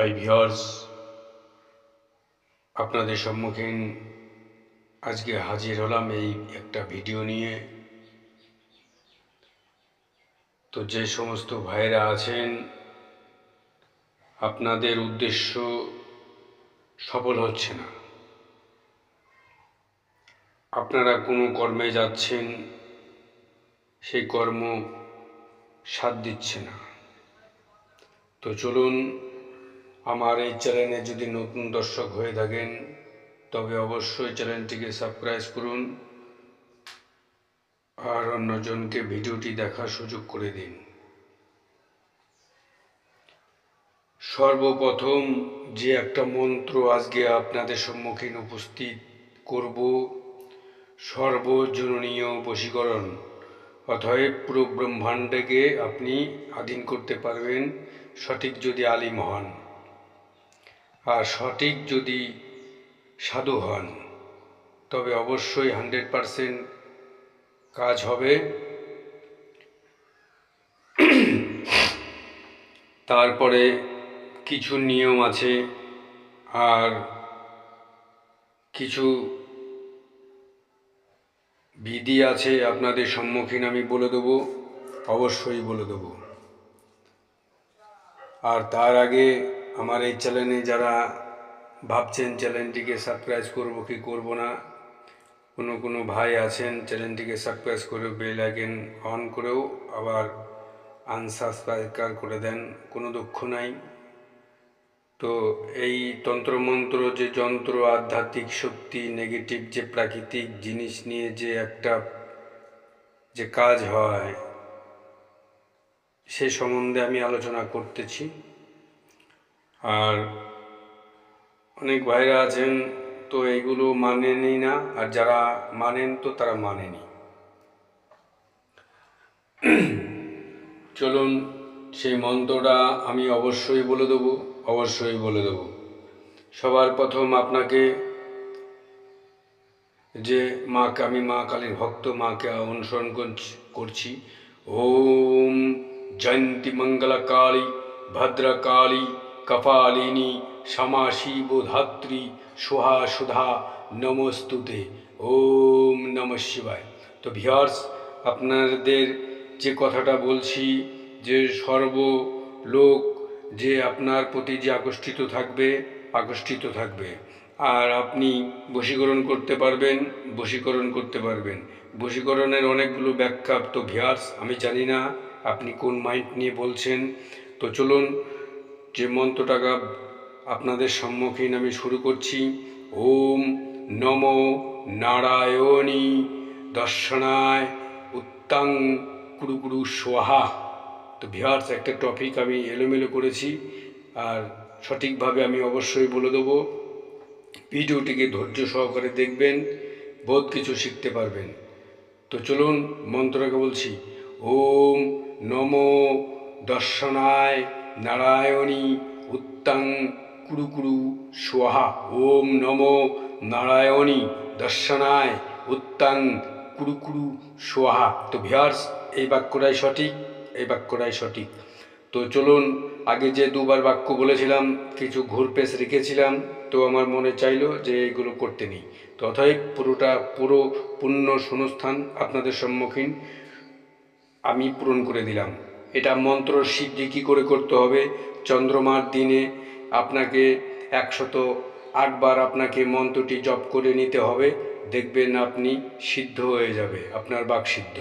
High viewers আপনাদের সম্মুখীন আজকে হাজির হলাম এই একটা ভিডিও নিয়ে। তো যে সমস্ত ভাইরা আছেন, আপনাদের উদ্দেশ্য সফল হচ্ছে না। আপনারা কোনো কর্মে যাচ্ছেন, সেই কর্ম সাথ দিচ্ছে না। তো চলুন আমার এই চ্যানেলে যদি নতুন দর্শক হয়ে থাকেন, তবে অবশ্যই চ্যানেলটিকে সাবস্ক্রাইব করুন আর অন্যজনকে ভিডিওটি দেখার সুযোগ করে দিন। সর্বপ্রথম যে একটা মন্ত্র আজকে আপনাদের সম্মুখীন উপস্থিত করব, সর্বজননীয় বশীকরণ, অতএব পুরো ব্রহ্মাণ্ডকে আপনি আধীন করতে পারবেন সঠিক যদি আলিম হন। আর সঠিক যদি সাধু হন, তবে অবশ্যই হান্ড্রেড পারসেন্ট কাজ হবে। তারপরে কিছু নিয়ম আছে আর কিছু বিধি আছে আপনাদের সম্মুখীন আমি বলে দেবো, অবশ্যই বলে দেবো। আর তার আগে আমার এই চ্যানেলে যারা ভাবছেন চ্যানেলটিকে সাবস্ক্রাইব করব কি করব না কোনো কোনো ভাই আছেন চ্যানেলটিকে সাবস্ক্রাইব করে বেল আইকন অন করেও আবার আনসাবস্ক্রাইব করে দেন কোনো দুঃখ নাই তো এই তন্ত্রমন্ত্র যে যন্ত্র আধ্যাত্মিক শক্তি নেগেটিভ যে প্রাকৃতিক জিনিস নিয়ে যে একটা যে কাজ হয় সে সম্বন্ধে আমি আলোচনা করতেছি আর অনেক ভাইরা আছেন, তো এইগুলো মানেনি না। আর যারা মানেন তো তারা মানেনি। চলুন, সেই মন্ত্রটা আমি অবশ্যই বলে দেবো, অবশ্যই বলে দেবো। সবার প্রথম আপনাকে যে মাকে, আমি মা কালীর ভক্ত, মাকে অনুসরণ করছি- ওম জয়ন্তী মঙ্গলা কালী, ভদ্রকালী কপালিনী সমাশিব ধাত্রী সোহা সুধা নমস্তুতে। ওম নম শিবায়। তো ভিয়ার্স আপনাদের যে কথাটা বলছি, যে সর্ব লোক যে আপনার প্রতি যে আকর্ষিত থাকবে আকর্ষিত থাকবে। আর আপনি বশীকরণ করতে পারবেন, বশীকরণ করতে পারবেন। বশীকরণের অনেকগুলো ব্যাখ্যা, তো ভিয়ার্স আমি জানি না আপনি কোন মাইন্ড নিয়ে বলছেন। তো চলুন যে মন্ত্রটাকা আপনাদের সম্মুখীন আমি শুরু করছি, ওম নম নারায়ণী দর্শনায় উত্তাং কুরু কুরু সোহা। তো ভিয়ার্স একটা টপিক আমি এলোমেলো করেছি, আর সঠিকভাবে আমি অবশ্যই বলে দেবো। ভিডিওটিকে ধৈর্য সহকারে দেখবেন, বহুত কিছু শিখতে পারবেন। তো চলুন মন্ত্রটাকে বলছি, ওম নম দর্শনায় নারায়ণী উত্তাং কুরু কুরু সোহা, ওম নম নারায়ণী দর্শনায় উত্তাং কুরু কুরু সোহা। তো ভিয়ার্স এই বাক্যটাই সঠিক, এই বাক্যটাই সঠিক। তো চলুন, আগে যে দুবার বাক্য বলেছিলাম, কিছু ঘুরপেশ রেখেছিলাম, তো আমার মনে চাইলো যে এগুলো করতে নেই। তো অতএব পুরোটা, পুরো পূর্ণ শূন্যস্থান আপনাদের সম্মুখীন আমি পূরণ করে দিলাম। এটা মন্ত্র সিদ্ধি কী করে করতে হবে? চন্দ্রমার দিনে আপনাকে একশত আটবার আপনাকে মন্ত্রটি জপ করে নিতে হবে। দেখবেন আপনি সিদ্ধ হয়ে যাবে, আপনার বাক সিদ্ধ।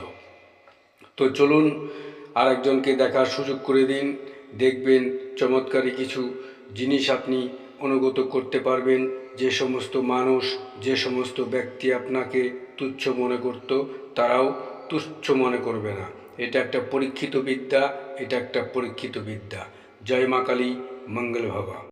তো চলুন আরেকজনকে দেখার সুযোগ করে দিন। দেখবেন চমৎকারী কিছু জিনিস আপনি অনুগত করতে পারবেন। যে সমস্ত মানুষ, যে সমস্ত ব্যক্তি আপনাকে তুচ্ছ মনে করত, তারাও তুচ্ছ মনে করবে না। এটা একটা পরীক্ষিত বিদ্যা এটা একটা পরীক্ষিত বিদ্যা। জয় মা কালী মঙ্গল ভবা।